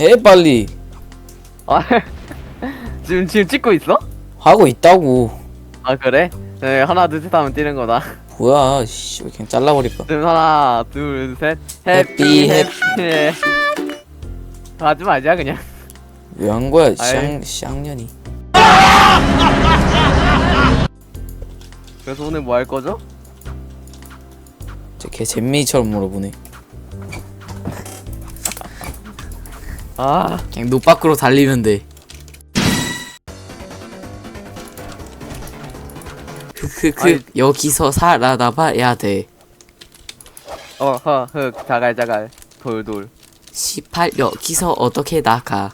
해 빨리. 아 지금 지금 찍고 있어? 하고 있다고. 아 그래? 네 하나 둘 셋 하면 뛰는 거다. 뭐야 씨 그냥 잘라버릴까? 지금 하나 둘셋. 해피, 해피. 해피. 하지 말자 그냥. 왜한 거야 아이. 쌍 쌍년이? 그래서 오늘 뭐 할 거죠? 저걔 잼민이처럼 물어보네 아. 그냥 노 밖으로 달리면 돼. 크크크 아이. 여기서 살아남아야 돼. 어허 흑 자갈 자갈 돌돌. 18 여기서 어떻게 나가?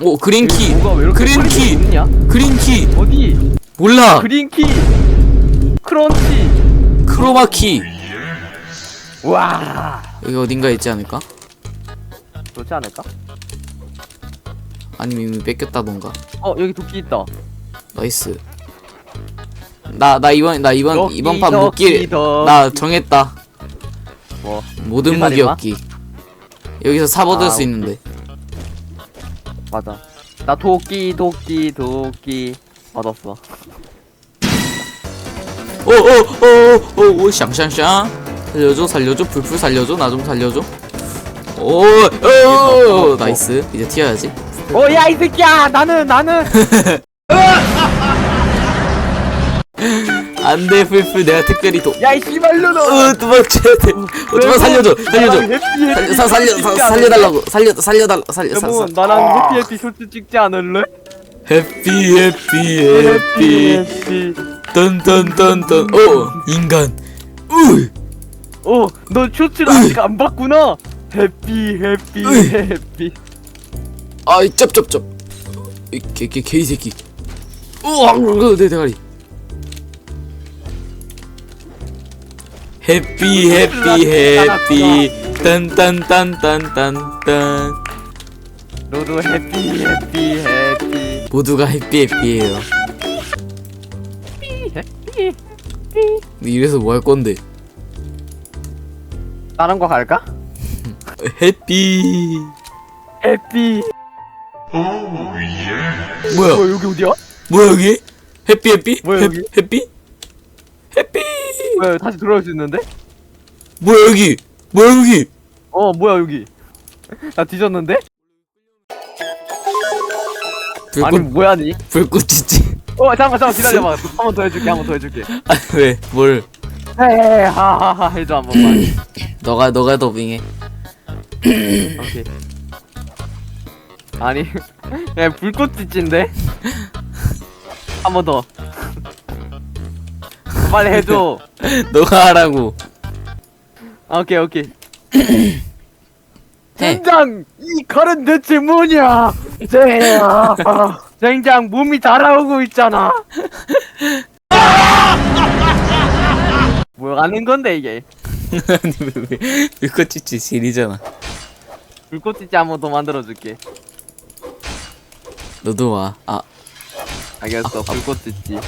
오 그린키. 뭐가 왜 이렇게 그린키. 빨리? 그린키. 어디? 몰라. 그린키. 크런치 크로마키. 와. 여기 어딘가에 있지 않을까? 그렇지 않을까? 아니면 이미 뺏겼다던가? 어 여기 도끼 있다. 나이스. 나 나 이번 나 이번 덕기, 이번 판 무기 덕기. 나 정했다. 뭐? 모든 일살이마? 무기였기. 여기서 삽 얻을 아, 수 있는데. 맞아. 나 도끼 도끼 도끼 얻었어. 오오오오오 샹샹샹. 살려줘 살려줘. 불풀 살려줘 나 좀 살려줘 오 오 나이스 이제 튀어야지 오야 이 새끼야 나는 나는 안돼 불풀 내가 특별히 도 야이 씨발로너 어, 도망쳐야 돼. 어, 도망 살려줘, 살려줘. 살려, 사, 살려, 사, 살려달라고, 살려, 살려달라, 살려, 사, 여보 사. 나랑 해피 해피 쇼트 찍지 않을래? 해피, 해피, 해피. 해피 던던던던. 오, 인간. 우, 어너 쇼츠를 아직 안 봤구나 해피 해피 으이. 해피 아이 쩝쩝쩝. 이 개, 개, 개이 새끼. 우와, 내 대가리. 해피, 해피, 해피. 딴딴딴딴딴딴. 너도 해피 해피 해피 모두가 해피, 해피예요. 해피 근데 이래서 뭐 할 건데? 다른 거 갈까? 해피. 해피 뭐야? 어 여기 어디야? 뭐야 여기? 해피 해피? 뭐야, 해, 여기? 해피? 해피? 왜 다시 돌아올 수 있는데? 뭐야 여기? 뭐야 여기? 어 뭐야 여기 나 뒤졌는데? 아니 불꽃 뭐야 니? 불꽃 있지? 어 잠깐만 잠깐만 기다려봐 한 번 더 해줄게 한 번 더 해줄게 아 왜? 뭘? 헤헤 하하하 해줘 한 번만 너가 너가 더빙해. 오케이 아니 야 불꽃 찌찐데 한 번 더 빨리 해줘 너가 하라고. 오케이 오케이 해. 젠장 이 칼은 대체 뭐냐 젠장 젠장 몸이 달아오고 있잖아 뭐 하는 건데 이게 아니 왜 왜? 불꽃 있지 실이잖아. 불꽃 찌찌 한번 더 만들어줄게 너도 와. 아 알겠어 불꽃 찌찌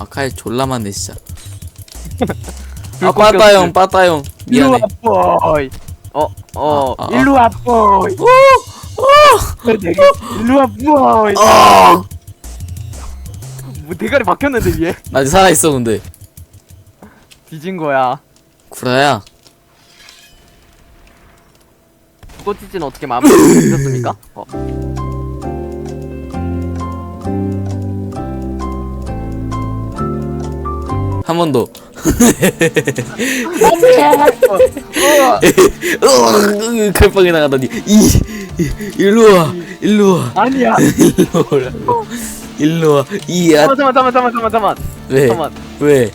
아칼 졸라 많네 진짜. 아 빠따형 일로 미안해. 와 보이 어 어 아, 아, 아. 일로 와 보이 일로 와 보이 어! 뭐 대가리 박혔는데 위에 나 아직 살아 있어 근데. 뒤진 거야 구라야. 불 꽃 찌찌는 어떻게 마음에 드셨습니까? 어. 한 번 더. 어, 칼빵이 나가다니. 이, 이 일로 와. 일로 와. 아니야 일로 오라고. 일로 와. 이야. 잠깐만 잠깐만 잠깐만 잠깐만 잠깐만 왜? 잠깐만 왜?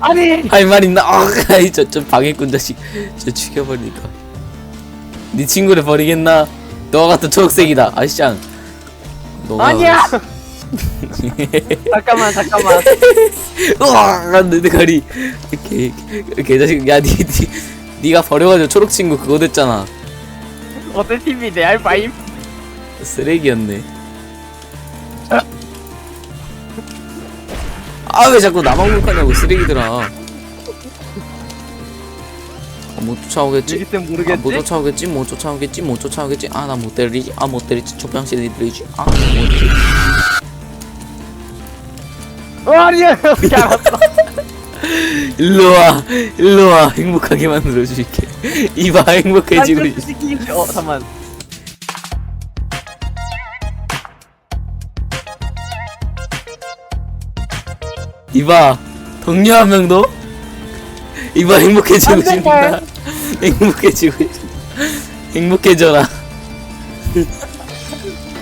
아니 할 말 있나? 아, 아이 저저 방해꾼 자식. 저 죽여버리니까. 네 친구를 버리겠나? 너 같은 초록색이다. 아시짱. 너가 아니야 잠깐만 잠깐만 우와, 내 대가리. 개, 개, 개자식. 야, 니, 니, 니가 버려가지고 초록 친구 그거 됐잖아. 어때 TV 내 알바임? 쓰레기였네. 아, 왜 자꾸 나만 공격하냐고, 쓰레기들아. 어, 못 쫓아오겠지? 이기쌤 아, 못 모르겠지? 쫓아오겠지? 못 쫓아오겠지? 못 쫓아오겠지? 아, 나 못 때리지? 아, 못 때리지? 조병실이 들리지? 아, 못 때리지? 어, 아니야 여기 알았어 일로와, 일로와. 행복하게 만들어줄게. 이봐, 행복해지고 아, 어 잠만 이봐, 동료 한명 더? 이봐, 행복해지고 안. 싶다. 행복해지고 싶다. 행복해져라.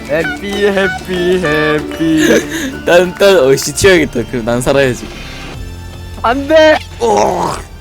해피 해피 해피 난, 난, 어이씨, 튀어야겠다. 그럼 난 살아야지. 안돼 오!